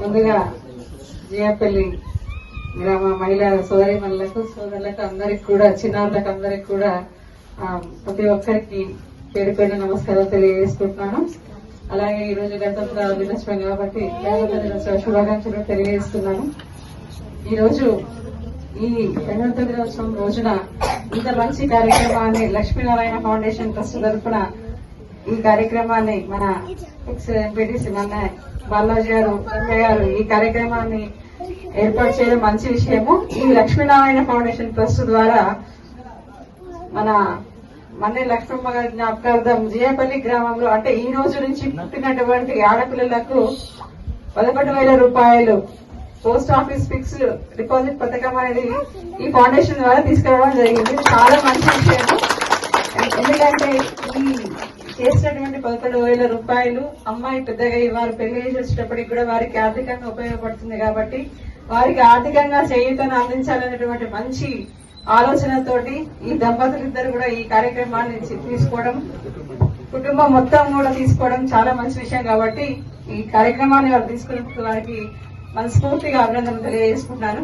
ముందుగా జియాపల్లి గ్రామ మహిళా సోదరి సోదరులకు అందరికి కూడా చిన్నారులకు అందరికి కూడా ప్రతి ఒక్కరికి పేరు పేరు నమస్కారం తెలియజేసుకుంటున్నాను. అలాగే ఈ రోజు గతంలో దినోత్సవం కాబట్టి దినోత్సవ శుభాకాంక్షలు తెలియజేస్తున్నాను. ఈ రోజు ఈ గణతంత్ర దినోత్సవం రోజున ఇంత మంచి కార్యక్రమాన్ని లక్ష్మీనారాయణ ఫౌండేషన్ ట్రస్ట్ తరఫున ఈ కార్యక్రమాన్ని మన ఎక్స్ ఎంపీటీసీ మన బాలాజీ గారు గారు ఈ కార్యక్రమాన్ని ఏర్పాటు చేయడం మంచి విషయము. ఈ లక్ష్మీనారాయణ ఫౌండేషన్ ట్రస్ట్ ద్వారా మన మన్నే లక్ష్మమ్మ గారి జ్ఞాపకార్థం జియాపల్లి గ్రామంలో అంటే ఈ రోజు నుంచి పుట్టినటువంటి ఆడపిల్లలకు పదకొండు వేల రూపాయలు పోస్ట్ ఆఫీస్ ఫిక్స్ డిపాజిట్ పథకం అనేది ఈ ఫౌండేషన్ ద్వారా తీసుకురావడం జరిగింది. చాలా మంచి విషయం ఎందుకంటే ఈ చేసినటువంటి పదకొండు వేల రూపాయలు అమ్మాయి పెద్దగా వారు పెళ్ళి చేసేటప్పటికి కూడా వారికి ఆర్థికంగా ఉపయోగపడుతుంది కాబట్టి వారికి ఆర్థికంగా చేయూతను అందించాలనేటువంటి మంచి ఆలోచనతోటి ఈ దంపతులు ఇద్దరు కూడా ఈ కార్యక్రమాన్ని తీసుకోవడం కుటుంబం మొత్తం కూడా తీసుకోవడం చాలా మంచి విషయం కాబట్టి ఈ కార్యక్రమాన్ని వారు తీసుకున్నందుకు వారికి మనస్ఫూర్తిగా అభినందనలు తెలియజేసుకుంటున్నాను.